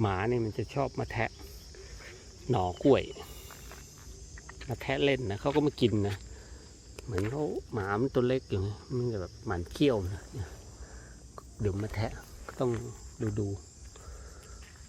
หมาเนี่ยมันจะชอบมาแทะหน่อกล้วย มาแทะเล่นนะเขาก็มากินนะ เหมือนเขาหมามันตัวเล็กอยู่มันจะแบบหมันเขี้ยวนะเดี๋ยวมาแทะก็ต้องดูดู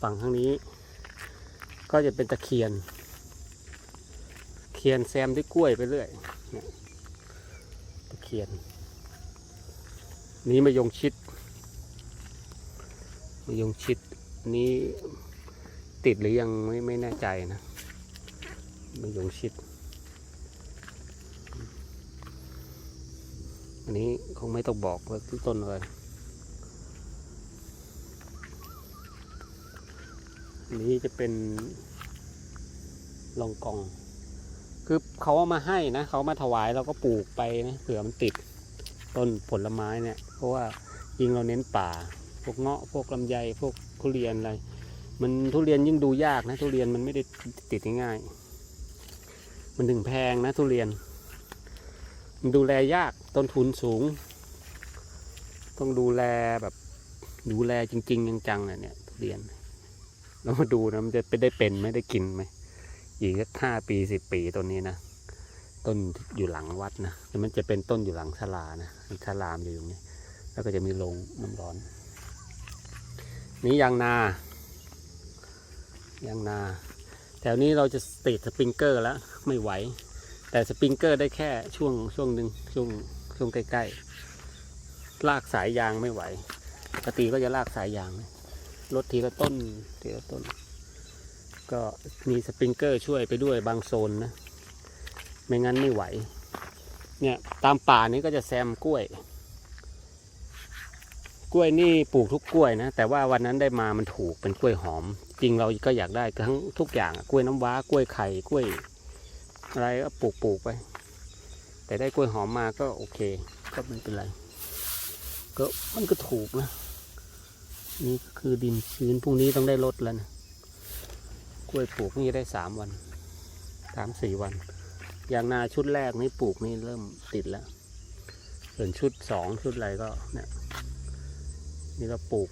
ฝั่งข้างนี้ ก็จะเป็นตะเคียน เคียนแซมด้วยกล้วยไปเรื่อยเนี่ยตะเคียน นี้มายงชิดมายงชิด นี้ติดหรือยังไม่ไม่แน่ใจนะมายงชิด อันนี้คงไม่ต้องบอกว่าที่ต้นอะไรอันนี้จะเป็นลองกอง คือเขาเอามาให้นะเขามาถวายเราก็ปลูกไปนะเผื่อมันติดต้นผลไม้เนี่ย เพราะว่ายิงเราเน้นป่า พวกเงาะพวกลำไยพวก ทุเรียนอะไร มันทุเรียนยิ่งดูยากนะ ทุเรียนมันไม่ได้ติดง่ายๆมันถึงแพงนะทุเรียน มันดูแลยากต้นทุนสูง ต้องดูแลแบบดูแลจริง ๆ จังๆนะเนี่ยทุเรียนแล้วมาดูนะมันจะไปได้เป็นไม่ได้กินไหมอีกสักห้าปีสิบปีต้นนี้นะต้นอยู่หลังวัดนะมันจะเป็นต้นอยู่หลังศาลานะศาลามอยู่ตรงนี้ แล้วก็จะมีโรงน้ำร้อน นี้ยางนายางนา แถวนี้เราจะติดสปริงเกอร์แล้วไม่ไหว แต่สปริงเกอร์ได้แค่ช่วงช่วงหนึ่งช่วงช่วงใกล้ๆลากสายยางไม่ไหวปกติก็จะลากสายยางลดทีละต้นทีละต้น ก็มีสปริงเกอร์ช่วยไปด้วยบางโซนนะ ไม่งั้นไม่ไหว เนี่ยตามป่านี้ก็จะแซมกล้วย กล้วยนี่ปลูกทุกกล้วยนะ แต่ว่าวันนั้นได้มามันถูกเป็นกล้วยหอม จริงเราก็อยากได้ทั้งทุกอย่างกล้วยน้ำว้ากล้วยไข่กล้วย อะไรก็ปลูกปลูกไป แต่ได้กล้วยหอมมาก็โอเค ก็ไม่เป็นไร ก็มันก็ถูกนะนี่คือดินชื้นพรุ่งนี้ต้องได้ลดแล้วนะกล้วยปลูกนี่ได้สามวันสามสี่วัน อย่างนาชุดแรกนี่ปลูกนี่เริ่มติดแล้วส่วนชุดสองชุดอะไรก็เนี่ย นี่ก็ปลูก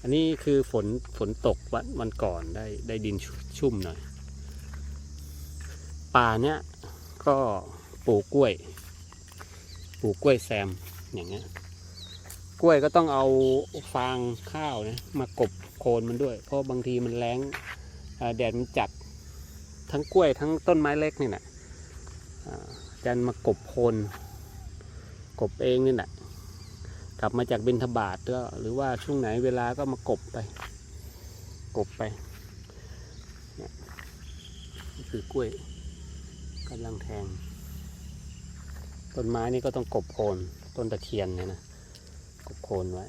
อันนี้คือฝนฝนตกวันวันก่อนได้ได้ดินชุชุ่มหน่อย ป่าเนี้ยก็ปลูกกล้วย ปลูกกล้วยแซมอย่างเงี้ย กล้วยก็ต้องเอาฟางข้าวนะมากบโคนมันด้วย เพราะบางทีมันแรงแดดมันจัดทั้งกล้วยทั้งต้นไม้เล็กนี่แหละอ่าจันมากบโคนกบเองนี่แหละ กลับมาจากบินทบาทก็หรือว่าช่วงไหนเวลาก็มากบไป กบไปนี่คือกล้วยกำลังแทง ต้นไม้นี่ก็ต้องกบโคนต้นตะเคียนเนี่ยนะกบโคนไว้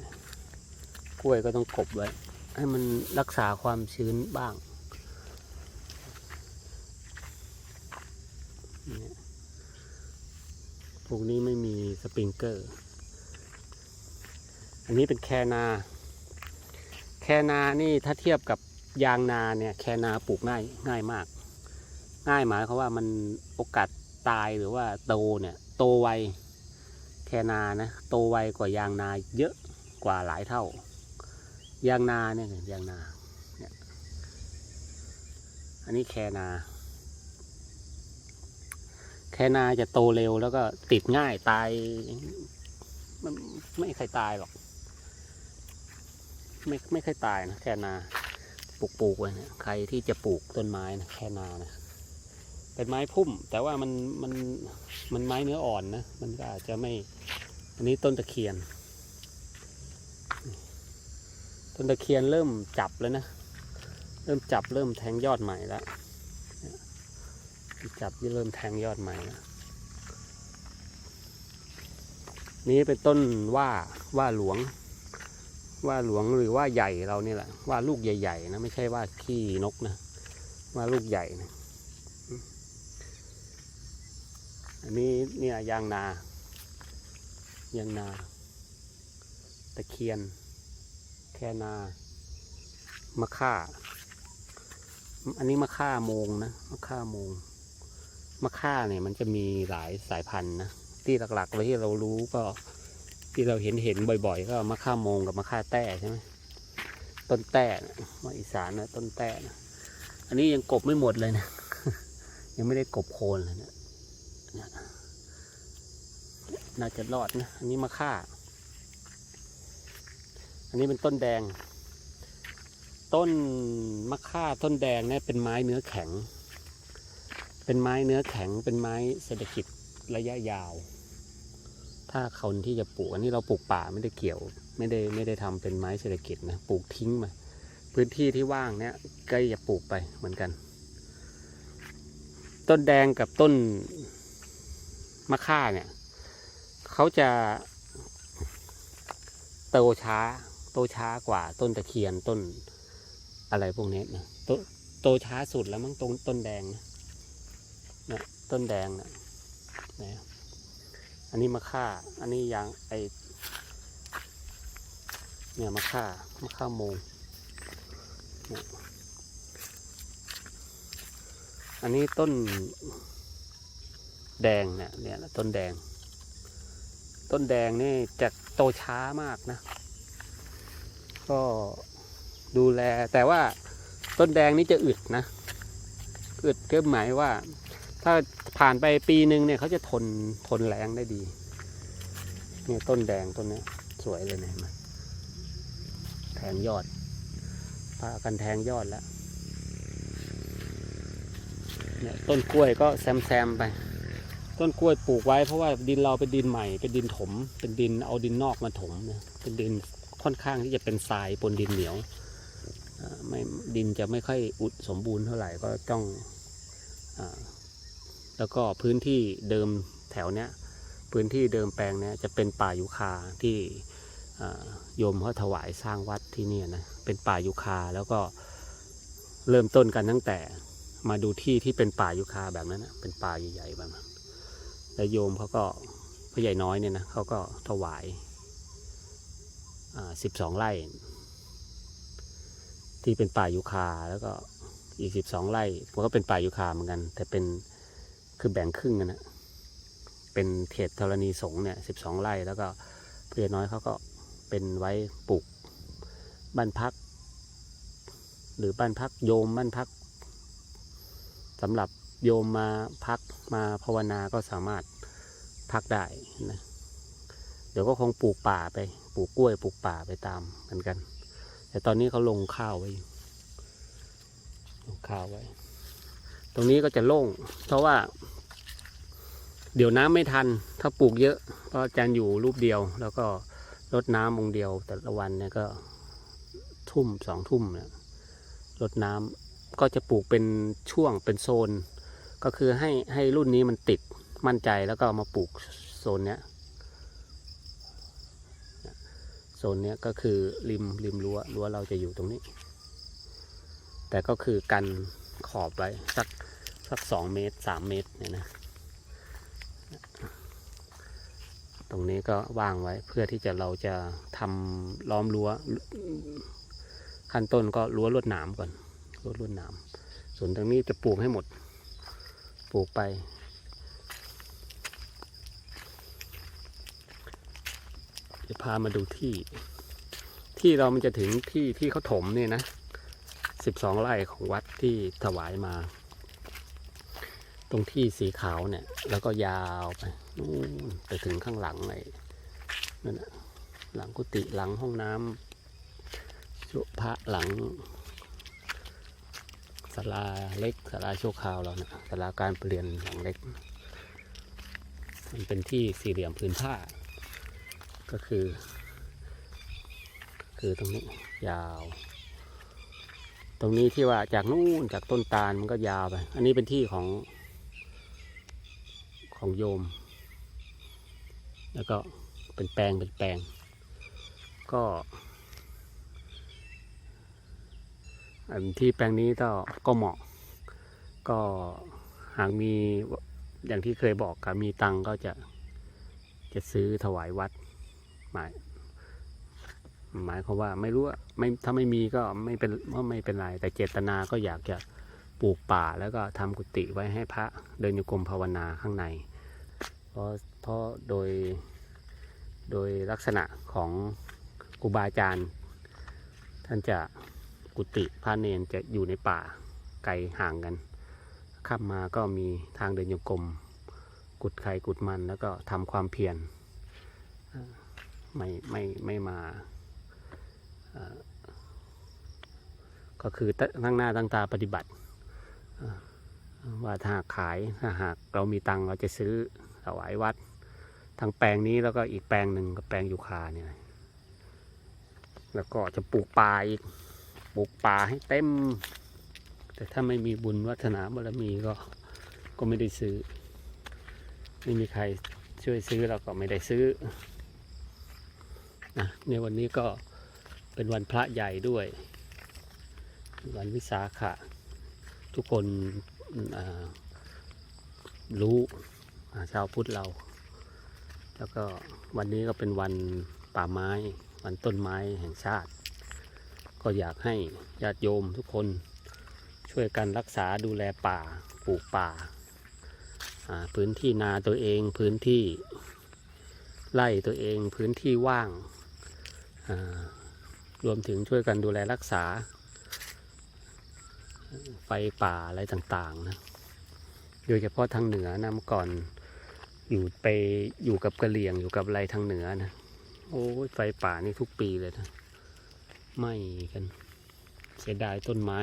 กล้วยก็ต้องกบไว้ ให้มันรักษาความชื้นบ้างพวกนี้ไม่มีสปริงเกอร์ อันนี้เป็นแคนา แคนานี่ถ้าเทียบกับยางนาเนี่ยแคนาปลูกง่ายง่ายมาก ง่ายหมายความว่ามันโอกาสตายหรือว่าโตเนี่ยโตไวแคนานะโตไวกว่ายางนาเยอะกว่าหลายเท่า ยางนาเนี่ยยางนาเนี่ยอันนี้แคนา แคนาจะโตเร็วแล้วก็ติดง่ายตาย มันไม่ใครตายหรอก ไม่ไม่เคยตายนะแคนาปลูกปลูกไว้เนี่ยใครที่จะปลูกต้นไม้นะแคนานะเป็นไม้พุ่ม แต่ว่ามันมันมันไม้เนื้ออ่อนนะมันก็อาจจะไม่อันนี้ต้นตะเคียน ต้นตะเคียนเริ่มจับแล้วนะเริ่มจับเริ่มแทงยอดใหม่แล้วเนี่ยจับเริ่มแทงยอดใหม่แล้วนี้เป็นต้นว่าว่าหลวง ว่าหลวงหรือว่าใหญ่เรานี่แหละว่าลูกใหญ่ๆนะไม่ใช่ว่าขี้นกนะว่าลูกใหญ่นะอันนี้เนี่ยยางนายางนาตะเคียน แคนา มะค่า อันนี้มะค่าโมงนะมะค่าโมงมะค่าเนี่ยมันจะมีหลายสายพันธุ์นะที่หลักๆเลยที่เรารู้ก็ ที่เราเห็นเห็นบ่อย ๆ ก็มะข่าโมงกับมะข่าแต้ใช่ไหมต้นแต้นะมาอีสานนะต้นแต้นะอันนี้ยังกบไม่หมดเลยนะ ยังไม่ได้กบโคนเลยนะเนี่ยน่าจะรอดนะ อันนี้มะข่า อันนี้เป็นต้นแดง ต้นมะข่าต้นแดงเนี่ยเป็นไม้เนื้อแข็ง เป็นไม้เนื้อแข็ง เป็นไม้เศรษฐกิจระยะยาว ถ้าคนที่จะปลูกอันนี้เราปลูกป่าไม่ได้เกี่ยว ไม่ได้ไม่ได้ทำเป็นไม้เศรษฐกิจนะปลูกทิ้งมา พื้นที่ที่ว่างเนี่ยก็อย่าปลูกไปเหมือนกัน ต้นแดงกับต้นมะข่าเนี่ยเขาจะโตช้า โตช้ากว่าต้นตะเคียนต้นอะไรพวกนี้นะโตโตช้าสุดแล้วมั้งต้นต้นแดงนะนะต้นแดงนะนะ อันนี้มะข่า อันนี้ยางไอเนี่ยมะข่ามะข่าโมงนี่อันนี้ต้นแดงเนี่ยเนี่ยต้นแดง ต้นแดงนี่จะโตช้ามากนะ ก็ดูแลแต่ว่าต้นแดงนี่จะอึดนะ อึดก็หมายว่า ถ้า ผ่านไปปีหนึ่งเนี่ยเขาจะทนทนแรงได้ดี เนี่ยต้นแดงต้นนี้สวยเลยนะเห็นแทงยอดพากันแทงยอดแล้วเนี่ยต้นกล้วยก็แซมแซมไป ต้นกล้วยปลูกไว้เพราะว่าดินเราเป็นดินใหม่ เป็นดินถม เป็นดินเอาดินนอกมาถมนะเป็นดินค่อนข้างที่จะเป็นทรายปนดินเหนียวไม่ดินจะไม่ค่อยอุดสมบูรณ์เท่าไหร่ก็ต้องอา แล้วก็พื้นที่เดิมแถวเนี้ยพื้นที่เดิมแปลงเนี้ยจะเป็นป่ายุคาที่โยมเขาถวายสร้างวัดที่นี่นะเป็นป่ายุคาแล้วก็เริ่มต้นกันตั้งแต่มาดูที่ที่เป็นป่ายุคาแบบนั้นนะเป็นป่าใหญ่ๆแบบนั้นแล้วโยมเขาก็พ่อใหญ่น้อยเนี่ยนะเขาก็ถวายสิบสองไร่ ที่เป็นป่ายูคาแล้วก็อีกสิบสองไร่มันก็เป็นป่ายูคาเหมือนกัน แต่เป็น คือแบ่งครึ่งกันนะเป็นเขตธรณีสงฆ์เนี่ยสิบสองไร่แล้วก็พ่อใหญ่น้อยเขาก็เป็นไว้ปลูกบ้านพัก หรือบ้านพักโยมบ้านพักสำหรับโยมมาพักมาภาวนาก็สามารถพักได้นะเดี๋ยวก็คงปลูกป่าไป ปลูกกล้วยปลูกป่าไปตามกันกัน แต่ตอนนี้เขาลงข้าวไว้ลงข้าวไว้ ตรงนี้ก็จะโล่ง เพราะว่า เดี๋ยวน้ำไม่ทัน ถ้าปลูกเยอะเพราะอาจารย์อยู่รูปเดียว แล้วก็รดน้ำองเดียวแต่ละวันเนี่ยก็ทุ่มสองทุ่มเนี่ยรดน้ำก็จะปลูกเป็นช่วงเป็นโซน ก็คือให้ให้รุ่นนี้มันติดมั่นใจแล้วก็มาปลูกโซนเนี้ยโซนเนี้ยก็คือริมริมรั้วรั้วเราจะอยู่ตรงนี้ แต่ก็คือกันขอบไว้สัก สักสองเมตรสามเมตรเนี่ยนะตรงนี้ก็ว่างไว้เพื่อที่จะเราจะทำล้อมรั้วขั้นต้นก็รั้วลวดหนามก่อนรดรวดหนามส่วนตรงนี้จะปลูกให้หมด ปลูกไป จะพามาดูที่ ที่เรามันจะถึงที่ที่เขาถมเนี่ยนะสิบสองไร่ของวัดที่ถวายมา ตรงที่สีขาวเนี่ย แล้วก็ยาวไปไปถึงข้างหลังไอ้นั่นนะหลังกุฏิหลังห้องน้ำชุพระหลังศาลาเล็กศาลาชั่วคราวเราเนี่ยศาลาการเปลี่ยนหลังเล็ก มันเป็นที่สี่เหลี่ยมพื้นผ้า ก็คือ คือตรงนี้ยาว ตรงนี้ที่ว่าจากนู่นจากต้นตาลมันก็ยาวไป อันนี้เป็นที่ของ ของโยม แล้วก็เป็นแปลงเป็นแปลง ก็อันที่แปลงนี้ก็ก็เหมาะ ก็หากมีอย่างที่เคยบอกกับมีตังก็จะจะซื้อถวายวัดหมายหมายความว่าไม่รู้ว่าไม่ถ้าไม่มีก็ไม่เป็นก็ไม่เป็นไร แต่เจตนาก็อยากจะปลูกป่าแล้วก็ทำกุฏิไว้ให้พระเดินโยกรมภาวนาข้างใน เพราะเพราะโดยโดยลักษณะของครูบาอาจารย์ ท่านจะกุฏิพระเนนจะอยู่ในป่าไกลห่างกันขับมมาก็มีทางเดินโยกรมกุดไข่กุดมันแล้วก็ทำความเพียรไม่ไม่ไม่มาก็คือตั้งหน้าตั้งตาปฏิบัติว่าถ้าหากขายถ้าหากเรามีตังเราจะซื้อ ถวายวัดทั้งแปลงนี้แล้วก็อีกแปลงหนึ่งก็แปลงยูคาเนี่ยแล้วก็จะปลูกป่าอีกปลูกป่าให้เต็ม แต่ถ้าไม่มีบุญวัฒนาบารมีก็ก็ไม่ได้ซื้อ ไม่มีใครช่วยซื้อเราก็ไม่ได้ซื้อนะในวันนี้ก็เป็นวันพระใหญ่ด้วย วันวิสาขะ ทุกคนรู้ ชาวพุทธเรา แล้วก็วันนี้ก็เป็นวันป่าไม้ วันต้นไม้แห่งชาติ ก็อยากให้ญาติโยมทุกคนช่วยกันรักษาดูแลป่าปลูกป่า พื้นที่นาตัวเองพื้นที่ไร่ตัวเองพื้นที่ว่าง รวมถึงช่วยกันดูแลรักษา ไฟป่าอะไรต่างๆนะโดยเฉพาะทางเหนือนะเมื่อก่อน อยู่ไปอยู่กับกระเหรี่ยงอยู่กับอะไรทางเหนือนะ โอ้ยไฟป่านี่ทุกปีเลยนะไหม้กัน เสียดายต้นไม้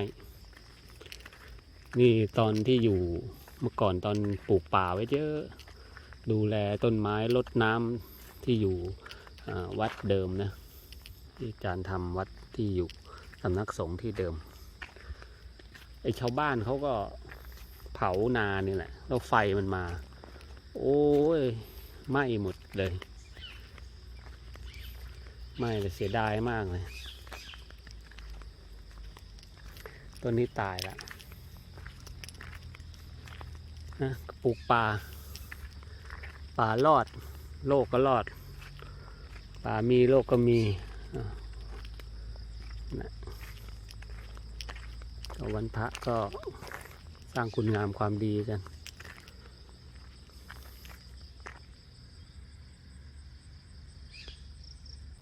นี่ตอนที่อยู่เมื่อก่อนตอนปลูกป่าไว้เยอะ ดูแลต้นไม้ลดน้ำที่อยู่วัดเดิมนะ ที่อาจารย์ทำวัดที่อยู่สำนักสงฆ์ที่เดิมไอ้ชาวบ้านเขาก็เผานานี่แหละ แล้วไฟมันมา โอ้ยไหม้หมดเลยไหม้เลยเสียดายมากเลยต้นนี้ตายแล้วนะปลูกป่าป่ารอด โลกก็รอด ป่ามีโลกก็มีนะวันพระก็สร้างคุณงามความดีกัน